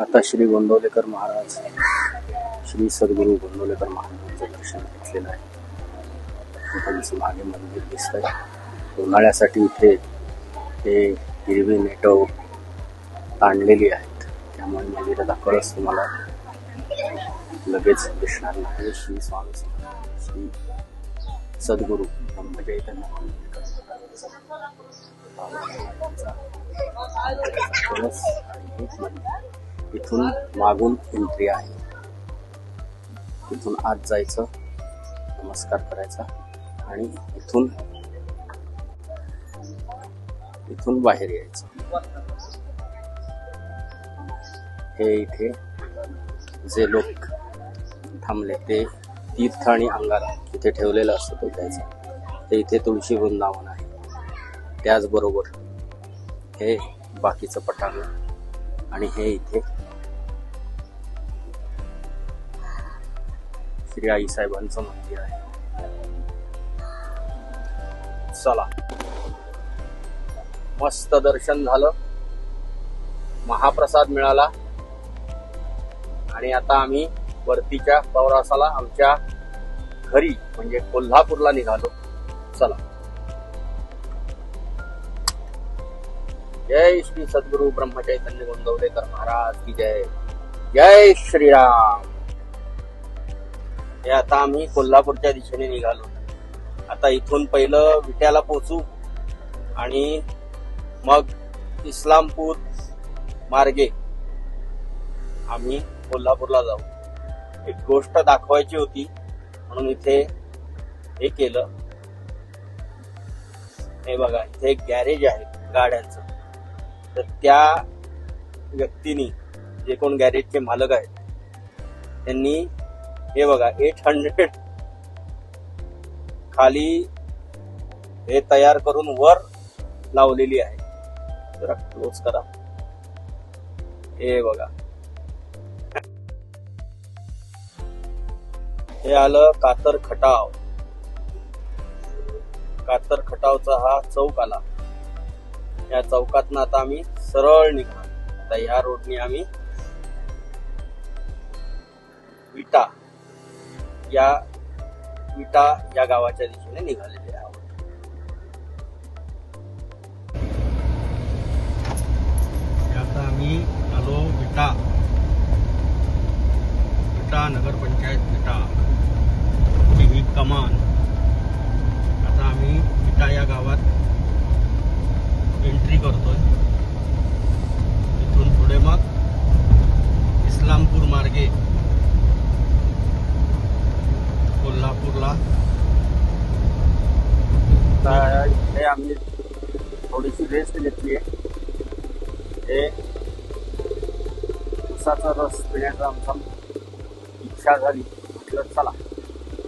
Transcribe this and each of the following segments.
आता श्री गोंदवलेकर महाराज श्री सद्गुरू गोंदवलेकर महाराजांचं दर्शन घेतलेलं आहे. त्यांचं मागे मंदिर दिसतंय. उन्हाळ्यासाठी इथे हे हिरवी नेटव आणलेली आहेत. त्यामुळे मंदिरात कळस तुम्हाला लगेच दिसणार नाही. श्री स्वामी श्री सद्गुरू ब्रह्मचैतन्य मंदिर. इथून मागून एंट्री आहे. इथून आत जायचं नमस्कार करायचा आणि इथून इथून बाहेर यायचं. हे इथे जे लोक थांबले ते तीर्थ आणि अंगारा इथे ठेवलेलं असतं तो द्यायचा ते इथे तुळशी वृंदावन आहे. त्याचबरोबर हे बाकीचं पटांगण आणि हे इथे. श्री आई साहेबांचं मंदिर आहे. चला. मस्त दर्शन झालं. महाप्रसाद मिळाला. आणि आता आम्ही वरतीच्या प्रवासाला आमच्या घरी म्हणजे कोल्हापूरला निघालो. चला. जय श्री सद्गुरु ब्रह्मचैतन्य गोंदवलेकर महाराज की जय। जय श्रीराम। हे आता आम्ही कोल्हापूरच्या दिशेने निघालो. आता इथून पहिलं विट्याला पोचू आणि मग इस्लामपूर मार्गे आम्ही कोल्हापूरला जाऊ. एक गोष्ट दाखवायची होती म्हणून इथे हे केलं. हे बघा इथे एक गॅरेज आहे गाड्यांचं. तर त्या व्यक्तीनी जे कोण गॅरेजचे मालक आहेत त्यांनी हे बघा एट हंड्रेड खाली हे तयार करून वर लावलेली आहे. जरा क्लोज करा. हे बघा. हे आलं कातर खटाव कातर खटावचा हा चौक आला. या चौकातनं आता आम्ही सरळ निघणार. आता या रोडने आम्ही विटा या विटा या गावाच्या दिशेने निघालेले आहोत. आता आम्ही आलो विटा. विटा नगरपंचायत विटा. ही कमान आता आम्ही विटा या गावात एंट्री करतोय इथून पुढे मग इस्लामपूर मार्गे कोल्हापूरला इथे आम्ही थोडीशी रेस्ट घेतली आहे. हे उसाचा रस पिण्याचा आमचा इच्छा झाली. म्हटलं चला.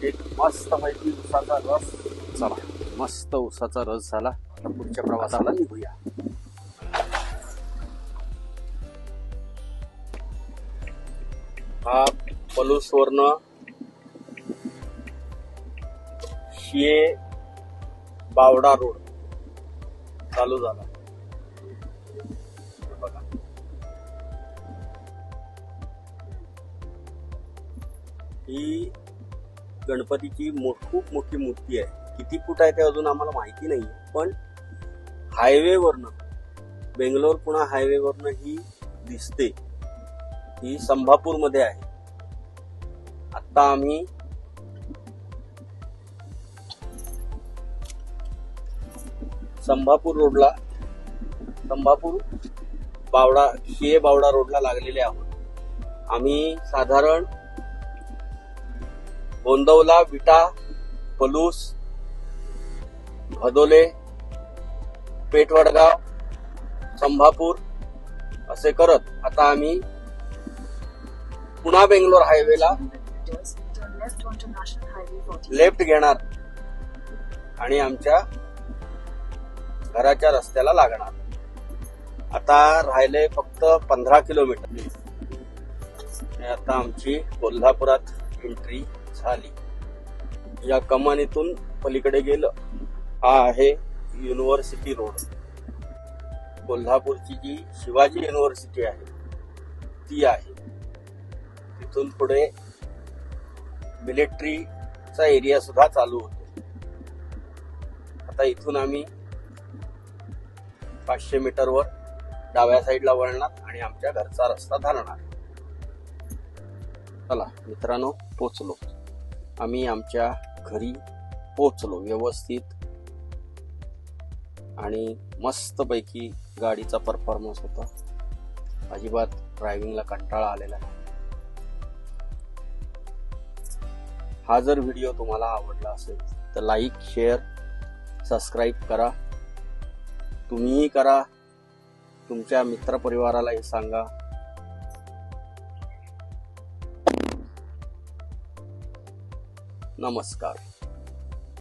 एक मस्त पैकी उसाचा रस चला. मस्त उसाचा रस झाला. आता पुढच्या प्रवासाला निघूया हा पलूसवरनं शिये बावडा रोड. चालू झाला. बघा. ही गणपतीची खूप मोठी मूर्ती आहे. किती फूट आहे ते अजून आम्हाला माहिती नाही पण हायवेवरनं बेंगलोर पुणा हायवेवरनं ही दिसते. ही संभापूरमध्ये आहे. आता आम्ही संभापूर रोडला संभापूर बावडा शिये बावडा रोडला लागलेले आहोत आम्ही साधारण गोंदवला विटा पलूस भदोले पेठवडगाव संभापूर असे करत आता आम्ही पुणा बेंगलोर हायवेला Turn left onto National Highway 40. Left घेणार आणि आमच्या घराच्या रस्त्याला लागणार. आता राहिले फक्त पंधरा किलोमीटर. आता आमची कोल्हापुरात एंट्री झाली. या कमानीतून पलीकडे गेलं. हा आहे युनिव्हर्सिटी रोड कोल्हापूरची जी शिवाजी युनिव्हर्सिटी आहे ती आहे. तिथून पुढे मिलिटरीचा एरिया सुद्धा चालू होतो. आता इथून आम्ही पाचशे मीटरवर डाव्या साईडला वळणार आणि आमच्या घरचा रस्ता धरणार. चला मित्रांनो पोचलो. आम्ही आमच्या घरी पोचलो व्यवस्थित. आणि मस्तपैकी गाडीचा परफॉर्मन्स होता. अजिबात ड्रायव्हिंगला कंटाळा आलेला नाही. हा जर व्हिडिओ तुम्हाला आवडला असेल तर लाईक शेअर सबस्क्राईब करा. तुम्हीही करा. तुमच्या मित्रपरिवारालाही सांगा. नमस्कार.